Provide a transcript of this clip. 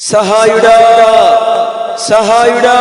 సహాయుడా సహాయుడా